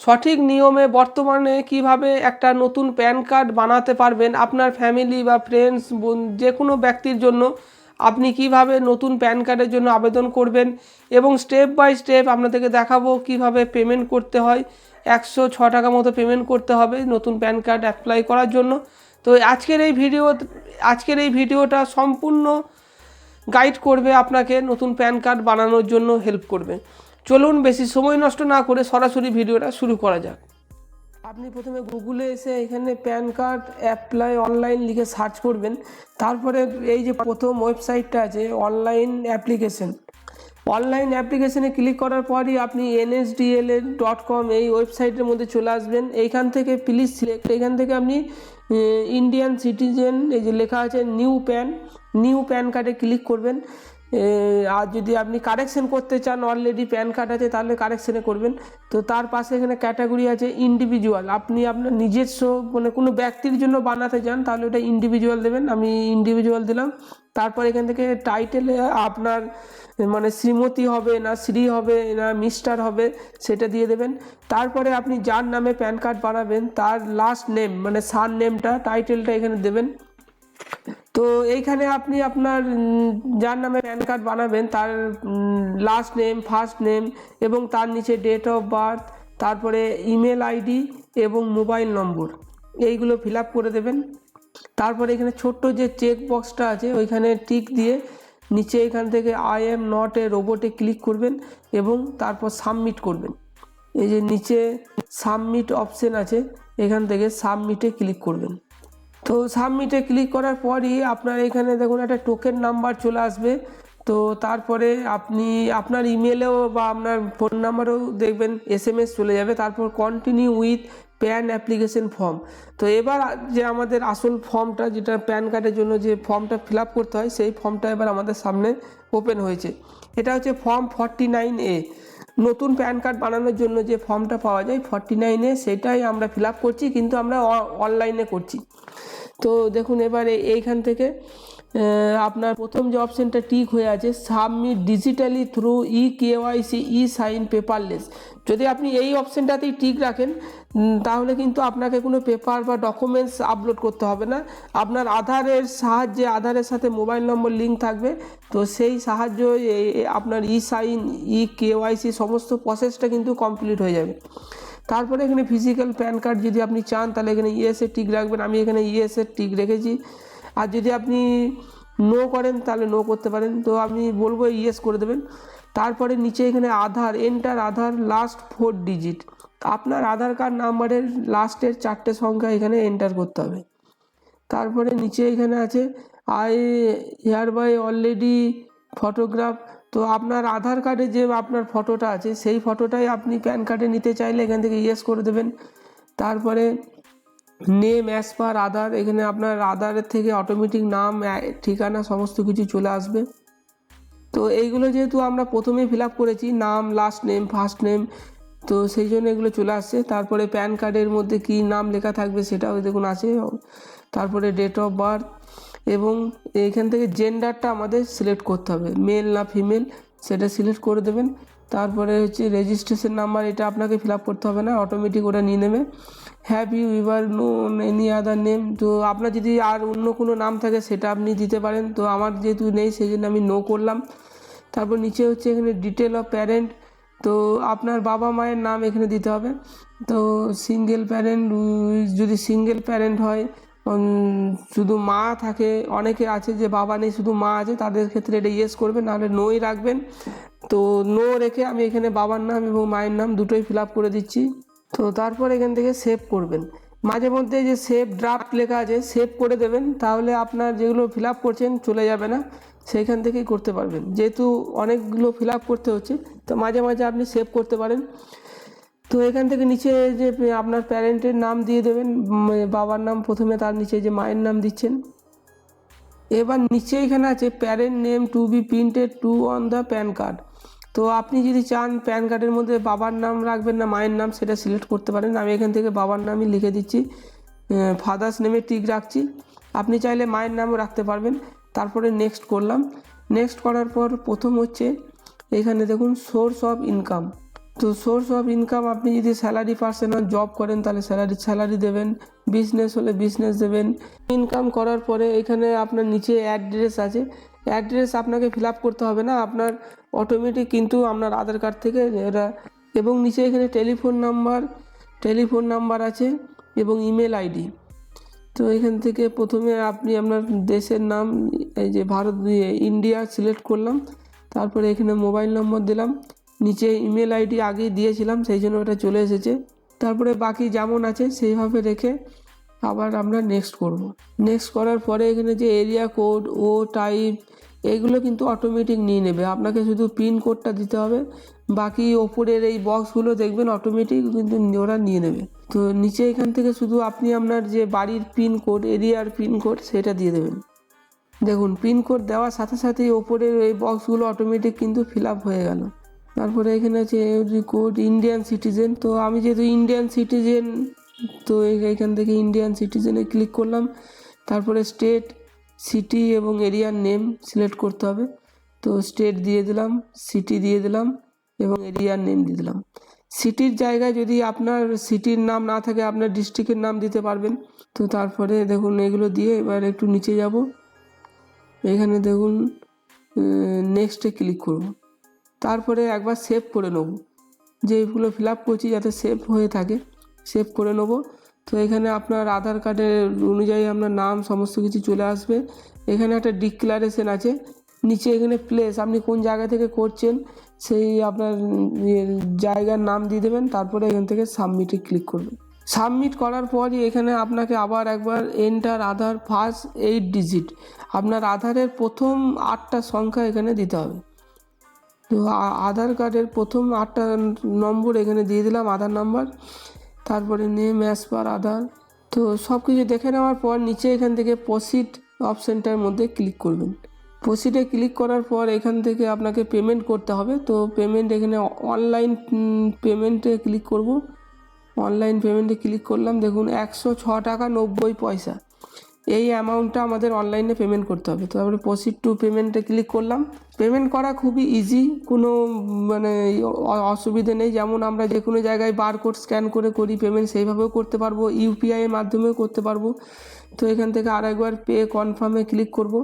সঠিক নিয়মে বর্তমানে কীভাবে একটা নতুন প্যান কার্ড বানাতে পারবেন আপনার ফ্যামিলি বা ফ্রেন্ডস যে কোনো ব্যক্তির জন্য, আপনি কীভাবে নতুন প্যান কার্ডের জন্য আবেদন করবেন এবং স্টেপ বাই স্টেপ আপনাদেরকে দেখাবো কীভাবে পেমেন্ট করতে হয়। একশো ছ টাকা মতো পেমেন্ট করতে হবে নতুন প্যান কার্ড অ্যাপ্লাই করার জন্য। তো আজকের এই ভিডিও আজকের এই ভিডিওটা সম্পূর্ণ গাইড করবে আপনাকে নতুন প্যান কার্ড বানানোর জন্য হেল্প করবে। চলুন বেশি সময় নষ্ট না করে সরাসরি ভিডিওটা শুরু করা যাক। আপনি প্রথমে গুগলে এসে এখানে প্যান কার্ড, অ্যাপ্লাই অনলাইন লিখে সার্চ করবেন। তারপরে এই যে প্রথম ওয়েবসাইটটা আছে, অনলাইন অ্যাপ্লিকেশন। অনলাইন অ্যাপ্লিকেশনে ক্লিক করার পরই আপনি এনএসডিএল ডট কম এই ওয়েবসাইটের মধ্যে চলে আসবেন। এইখান থেকে প্লিজ সিলেক্ট এখান থেকে আপনি ইন্ডিয়ান সিটিজেন, এই যে লেখা আছে নিউ প্যান। নিউ প্যান কার্ডে ক্লিক করবেন। আর যদি আপনি কারেকশন করতে চান অলরেডি প্যান কার্ড আছে, তাহলে কারেকশানে করবেন। তো তার পাশে এখানে ক্যাটাগরি আছে ইন্ডিভিজুয়াল আপনি আপনার নিজস্ব মানে কোনো ব্যক্তির জন্য বানাতে চান, তাহলে ওটা ইন্ডিভিজুয়াল দেবেন। আমি ইন্ডিভিজুয়াল দিলাম। তারপর এখান থেকে টাইটেলে আপনার মানে শ্রীমতী হবে না শ্রী হবে না মিস্টার হবে, সেটা দিয়ে দেবেন। তারপরে আপনি যার নামে প্যান কার্ড বানাবেন, তার লাস্ট নেম মানে সার নেমটা টাইটেলটা এখানে দেবেন। তো এইখানে আপনি আপনার যার নামে প্যান কার্ড বানাবেন, তার লাস্ট নেম ফার্স্ট নেম এবং তার নিচে ডেট অফ বার্থ তারপরে ইমেল আইডি এবং মোবাইল নম্বর এইগুলো ফিল আপ করে দেবেন। তারপরে এখানে ছোট্ট যে চেক বক্সটা আছে, ওইখানে টিক দিয়ে নিচে এখান থেকে আই এম নট এ রোবটে ক্লিক করবেন এবং তারপর সাবমিট করবেন। এই যে নিচে সাবমিট অপশন আছে, এখান থেকে সাবমিটে ক্লিক করবেন। তো সাবমিটে ক্লিক করার পরই আপনার এখানে দেখুন একটা টোকেন নাম্বার চলে আসবে। তো তারপরে আপনি আপনার ইমেলেও বা আপনার ফোন নাম্বারেও দেখবেন এস এম এস চলে যাবে। তারপর continue with PAN application form তো এবার যে আমাদের আসল ফর্মটা যেটা প্যান কার্ডের জন্য যে ফর্মটা ফিল আপ করতে হয়, সেই ফর্মটা এবার আমাদের সামনে ওপেন হয়েছে। এটা হচ্ছে ফর্ম ফর্টি নাইন এ নতুন প্যান কার্ড বানানোর জন্য যে ফর্মটা পাওয়া যায় ফর্টি নাইনে সেটাই আমরা ফিল আপ করছি, কিন্তু আমরা অনলাইনে করছি। তো দেখুন এবারে এইখান থেকে আপনার প্রথম যে অপশানটা টিক হয়ে আছে submit digitally through e KYC e sign paperless যদি আপনি এই অপশানটাতেই টিক রাখেন তাহলে কিন্তু আপনাকে কোনো পেপার বা ডকুমেন্টস আপলোড করতে হবে না। আপনার আধারের সাহায্যে, আধারের সাথে মোবাইল নম্বর লিঙ্ক থাকবে। তো সেই সাহায্য আপনার ই সাইন ই কেওয়াইসি সমস্ত প্রসেসটা কিন্তু কমপ্লিট হয়ে যাবে। তারপরে এখানে ফিজিক্যাল প্যান কার্ড যদি আপনি চান, তাহলে এখানে ইএসএ টিক রাখবেন। আমি এখানে ইএসএ টিক রেখেছি। আর যদি আপনি নো করেন, তাহলে নো করতে পারেন। তো আমি বলব ইয়েস করে দেবেন। তারপরে নিচে এখানে Aadhaar enter Aadhaar last four digit আপনার আধার কার্ড নাম্বারের লাস্টের চারটে সংখ্যা এখানে এন্টার করতে হবে। তারপরে নিচে এখানে আছে I hereby already photograph তো আপনার আধার কার্ডে যে আপনার ফটোটা আছে, সেই ফটোটাই আপনি প্যান কার্ডে নিতে চাইলে এখান থেকে ইয়েস করে দেবেন। তারপরে নেম অ্যাজ পার আধার এখানে আপনার আধারের থেকে অটোমেটিক নাম ঠিকানা, সমস্ত কিছু চলে আসবে। তো এইগুলো যেহেতু আমরা প্রথমেই ফিল আপ করেছি, নাম লাস্ট নেম ফার্স্ট নেম তো সেই জন্য এগুলো চলে আসছে। তারপরে প্যান কার্ডের মধ্যে কী নাম লেখা থাকবে সেটাও দেখুন আছে। তারপরে ডেট অফ বার্থ এবং এইখান থেকে জেন্ডারটা আমাদের সিলেক্ট করতে হবে। মেল না ফিমেল সেটা সিলেক্ট করে দেবেন। তারপরে হচ্ছে রেজিস্ট্রেশন নাম্বার এটা আপনাকে ফিল আপ করতে হবে না অটোমেটিক ওটা নিয়ে নেবে। Have you ever know any other name তো আপনার যদি আর অন্য কোনো নাম থাকে সেটা আপনি দিতে পারেন। তো আমার যেহেতু নেই সেই জন্য আমি নো করলাম। তারপর নিচে হচ্ছে এখানে ডিটেল অফ প্যারেন্ট তো আপনার বাবা মায়ের নাম এখানে দিতে হবে। তো সিঙ্গেল প্যারেন্ট যদি সিঙ্গেল প্যারেন্ট হয় শুধু মা থাকে, অনেকে আছে যে বাবা নেই, শুধু মা আছে, তাদের ক্ষেত্রে এটা ইয়েস করবেন, নাহলে নোই রাখবেন। তো নো রেখে আমি এখানে বাবার নাম এবং মায়ের নাম দুটোই ফিল করে দিচ্ছি। তো তারপর এখান থেকে সেভ করবেন। মাঝে মধ্যে যে সেভ ড্রাফট লেখা আছে সেভ করে দেবেন, তাহলে আপনার যেগুলো ফিল করছেন চলে যাবে না। সেইখান থেকেই করতে পারবেন। যেহেতু অনেকগুলো ফিল করতে হচ্ছে, তো মাঝে মাঝে আপনি সেভ করতে পারেন। তো এখান থেকে নিচে যে আপনার প্যারেন্টের নাম দিয়ে দেবেন বাবার নাম প্রথমে তার নিচে যে মায়ের নাম দিচ্ছেন। এবার নিচে এখানে আছে parent name to be printed to on the PAN card তো আপনি যদি চান প্যান কার্ডের মধ্যে বাবার নাম রাখবেন না, মায়ের নাম, সেটা সিলেক্ট করতে পারেন। আমি এখান থেকে বাবার নামই লিখে দিচ্ছি। ফাদার্স নেমে টিক রাখছি। আপনি চাইলে মায়ের নামও রাখতে পারবেন। তারপরে নেক্সট করলাম। নেক্সট করার পর প্রথম হচ্ছে, এখানে দেখুন সোর্স অফ ইনকাম তো সোর্স অফ ইনকাম আপনি যদি স্যালারি পার্সন জব করেন, তাহলে স্যালারি স্যালারি দেবেন। বিজনেস হলে বিজনেস দেবেন। ইনকাম করার পরে এখানে আপনার নিচে অ্যাড্রেস আছে। অ্যাড্রেস আপনাকে ফিল আপ করতে হবে না, আপনার অটোমেটিক কিন্তু আপনার আধার কার্ড থেকে এরা, এবং নিচে এখানে টেলিফোন নাম্বার টেলিফোন নাম্বার আছে, এবং ইমেল আইডি তো এখান থেকে প্রথমে আপনি আপনার দেশের নাম, এই যে ভারত ইন্ডিয়া সিলেক্ট করলাম, তারপরে এখানে মোবাইল নম্বর দিলাম। নিচে ইমেল আইডি আগেই দিয়েছিলাম, সেই জন্য ওটা চলে এসেছে। তারপরে বাকি যেমন আছে, সেইভাবে রেখে আবার আমরা নেক্সট করব। নেক্সট করার পরে এখানে যে এরিয়া কোড ও টাইপ এগুলো কিন্তু অটোমেটিক নিয়ে নেবে। আপনাকে শুধু পিন কোডটা দিতে হবে। বাকি ওপরের এই বক্সগুলো দেখবেন অটোমেটিক কিন্তু ওরা নিয়ে নেবে। তো নিচে এখান থেকে শুধু আপনি আপনার যে বাড়ির পিন কোড এরিয়ার পিন কোড সেটা দিয়ে দেবেন। দেখুন পিন কোড দেওয়ার সাথে সাথেই ওপরের এই বক্সগুলো অটোমেটিক কিন্তু ফিল আপ হয়ে গেল। তারপরে এখানে আছে কোড ইন্ডিয়ান সিটিজেন তো আমি যেহেতু ইন্ডিয়ান সিটিজেন তো এখান থেকে ইন্ডিয়ান সিটিজেনে ক্লিক করলাম। তারপরে স্টেট সিটি এবং এরিয়ার নেম সিলেক্ট করতে হবে। তো স্টেট দিয়ে দিলাম সিটি দিয়ে দিলাম এবং এরিয়ার নেম দিয়ে দিলাম। সিটির জায়গায় যদি আপনার সিটির নাম না থাকে, আপনার ডিস্ট্রিক্টের নাম দিতে পারবেন। তো তারপরে দেখুন, এগুলো দিয়ে এবার একটু নিচে যাব। এখানে দেখুন নেক্সটে ক্লিক করব। তারপরে একবার সেভ করে নেব। যে এইগুলো ফিল আপ করছি যাতে সেভ হয়ে থাকে সেভ করে নেব। তো এখানে আপনার আধার কার্ডের অনুযায়ী আপনার নাম, সমস্ত কিছু চলে আসবে। এখানে একটা ডিক্লারেশন আছে। নিচে এখানে প্লেস আপনি কোন জায়গা থেকে করছেন, সেই আপনার ইয়ে জায়গার নাম দিয়ে দেবেন, তারপরে এখান থেকে সাবমিটে ক্লিক করবেন। সাবমিট করার পরই এখানে আপনাকে আবার একবার enter Aadhaar first eight digit আপনার আধারের প্রথম আটটা সংখ্যা এখানে দিতে হবে। তো আধার কার্ডের প্রথম আটটা নম্বর এখানে দিয়ে দিলাম, আধার নাম্বার। তারপরে নেম অ্যাজ পার আধার। তো সব কিছু দেখে নেওয়ার পর নিচে এখান থেকে প্রসিড অপশানটার মধ্যে ক্লিক করবেন। প্রসিডে ক্লিক করার পর এখান থেকে আপনাকে পেমেন্ট করতে হবে। তো পেমেন্ট এখানে অনলাইন পেমেন্টে ক্লিক করব। অনলাইন পেমেন্টে ক্লিক করলাম। দেখুন একশো ছ টাকা নব্বই পয়সা। এই অ্যামাউন্টটা আমাদের অনলাইনে পেমেন্ট করতে হবে। তো তারপরে প্রসিড টু পেমেন্টে ক্লিক করলাম। পেমেন্ট করা খুবই ইজি কোনো মানে অসুবিধে নেই। যেমন আমরা যে কোনো জায়গায় বারকোড স্ক্যান করে করি পেমেন্ট সেইভাবেও করতে পারব ইউপিআইয়ের মাধ্যমেও করতে পারব। তো এখান থেকে আর একবার পে কনফার্মে ক্লিক করব।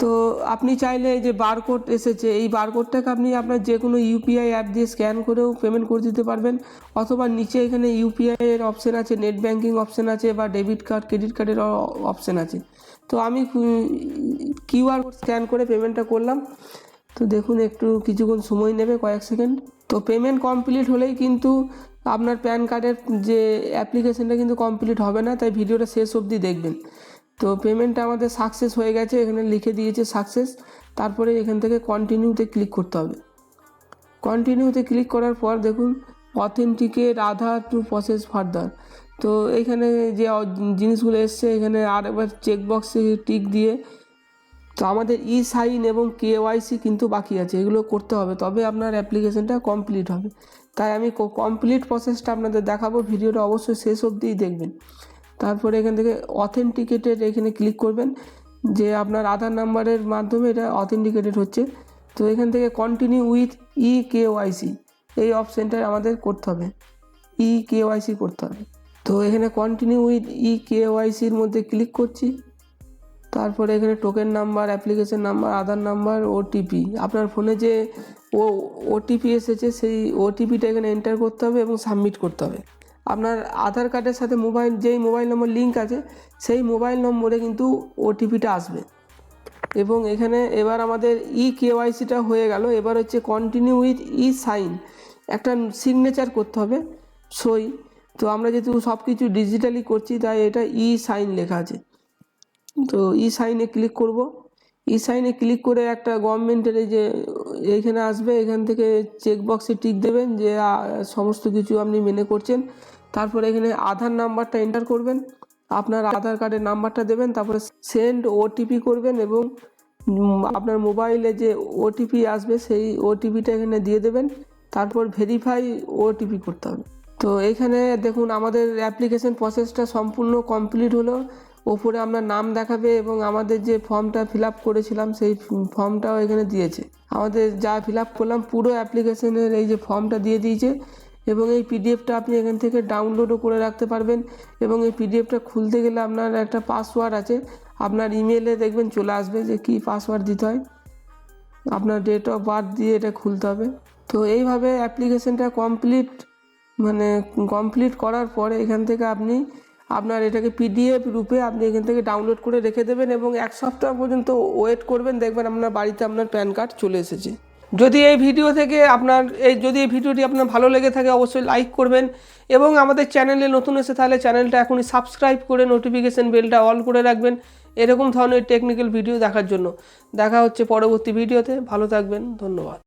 তো আপনি চাইলে যে বারকোড এসেছে, এই বারকোডটাকে আপনি আপনার যে কোনো ইউপিআই অ্যাপ দিয়ে স্ক্যান করেও পেমেন্ট করে দিতে পারবেন। অথবা নিচে এখানে ইউপিআই এর অপশন আছে নেট ব্যাঙ্কিং অপশন আছে বা ডেবিট কার্ড ক্রেডিট কার্ডের অপশন আছে। তো আমি কিউআর কোড স্ক্যান করে পেমেন্টটা করলাম। তো দেখুন, একটু কিছুক্ষণ সময় নেবে, কয়েক সেকেন্ড। তো পেমেন্ট কমপ্লিট হলেই কিন্তু আপনার প্যান কার্ডের যে অ্যাপ্লিকেশনটা কিন্তু কমপ্লিট হবে না, তাই ভিডিওটা শেষ অবধি দেখবেন। তো পেমেন্টটা আমাদের সাকসেস হয়ে গেছে, এখানে লিখে দিয়েছে সাকসেস তারপরে এখান থেকে কন্টিনিউতে ক্লিক করতে হবে। কন্টিনিউতে ক্লিক করার পর দেখুন authenticate Aadhaar to process further তো এখানে যে জিনিসগুলো এসছে, এখানে আর একবার চেকবক্সে টিক দিয়ে, তো আমাদের ই সাইন এবং কেওয়াইসি কিন্তু বাকি আছে, এগুলো করতে হবে, তবে আপনার অ্যাপ্লিকেশনটা কমপ্লিট হবে। তাই আমি কমপ্লিট প্রসেসটা আপনাদের দেখাবো, ভিডিওটা অবশ্যই শেষ অবধিই দেখবেন। তারপরে এখান থেকে অথেন্টিকেটেড এখানে ক্লিক করবেন, যে আপনার আধার নাম্বারের মাধ্যমে এটা অথেন্টিকেটেড হচ্ছে। তো এখান থেকে কন্টিনিউ উইথ ই কেওয়াইসি এই অপশানটা আমাদের করতে হবে। ই কেওয়াইসি করতে হবে। তো এখানে কন্টিনিউ উইথ ই কেওয়াইসির মধ্যে ক্লিক করছি। তারপরে এখানে token number application number Aadhaar number OTP আপনার ফোনে যে ও ওটিপি এসেছে, সেই ওটিপিটা এখানে এন্টার করতে হবে এবং সাবমিট করতে হবে। আপনার আধার কার্ডের সাথে মোবাইল, যেই মোবাইল নম্বর লিঙ্ক আছে, সেই মোবাইল নম্বরে কিন্তু ওটিপিটা আসবে। এবং এখানে এবার আমাদের ই কেওয়াইসিটা হয়ে গেল। এবার হচ্ছে কন্টিনিউ উইথ ই সাইন একটা সিগনেচার করতে হবে, সই। তো আমরা যেহেতু সব কিছু ডিজিটালি করছি, তাই এটা ই সাইন লেখা আছে। তো ই সাইনে ক্লিক করব। ই সাইনে ক্লিক করে একটা গভর্নমেন্টের এই যে, এইখানে আসবে। এখান থেকে চেক বক্সে টিক দেবেন যে সমস্ত কিছু আপনি মেনে করছেন। তারপরে এখানে আধার নাম্বারটা এন্টার করবেন। আপনার আধার কার্ডের নাম্বারটা দেবেন, তারপরে সেন্ড ওটিপি করবেন এবং আপনার মোবাইলে যে ওটিপি আসবে সেই ওটিপিটা এখানে দিয়ে দেবেন, তারপর ভেরিফাই ওটিপি করতে হবে। তো এখানে দেখুন আমাদের অ্যাপ্লিকেশন প্রসেসটা সম্পূর্ণ কমপ্লিট হলো। ওপরে আপনার নাম দেখাবে এবং আমাদের যে ফর্মটা ফিল আপ করেছিলাম সেই ফর্মটাও এখানে দিয়েছে। আমাদের যা ফিল আপ করলাম পুরো অ্যাপ্লিকেশনের এই যে ফর্মটা দিয়ে দিয়েছে। এবং এই পিডিএফটা আপনি এখান থেকে ডাউনলোডও করে রাখতে পারবেন এবং এই পিডিএফটা খুলতে গেলে আপনার একটা পাসওয়ার্ড আছে। আপনার ইমেলে দেখবেন চলে আসবে যে কী পাসওয়ার্ড দিতে হয়। আপনার ডেট অফ বার্থ দিয়ে এটা খুলতে হবে। তো এইভাবে অ্যাপ্লিকেশনটা কমপ্লিট মানে কমপ্লিট করার পরে এখান থেকে আপনি আপনার এটাকে পিডিএফ রূপে আপনি এখান থেকে ডাউনলোড করে রেখে দেবেন এবং এক সপ্তাহ পর্যন্ত ওয়েট করবেন। দেখবেন আপনার বাড়িতে আপনার প্যান কার্ড চলে এসেছে। যদি এই ভিডিও থেকে আপনার, এই যদি এই ভিডিওটি আপনার ভালো লেগে থাকে, অবশ্যই লাইক করবেন এবং আমাদের চ্যানেলে নতুন এসে তাহলে চ্যানেলটা এখনই সাবস্ক্রাইব করে নোটিফিকেশান বেলটা অল করে রাখবেন এরকম ধরনের টেকনিক্যাল ভিডিও দেখার জন্য। দেখা হচ্ছে পরবর্তী ভিডিওতে ভালো থাকবেন। ধন্যবাদ।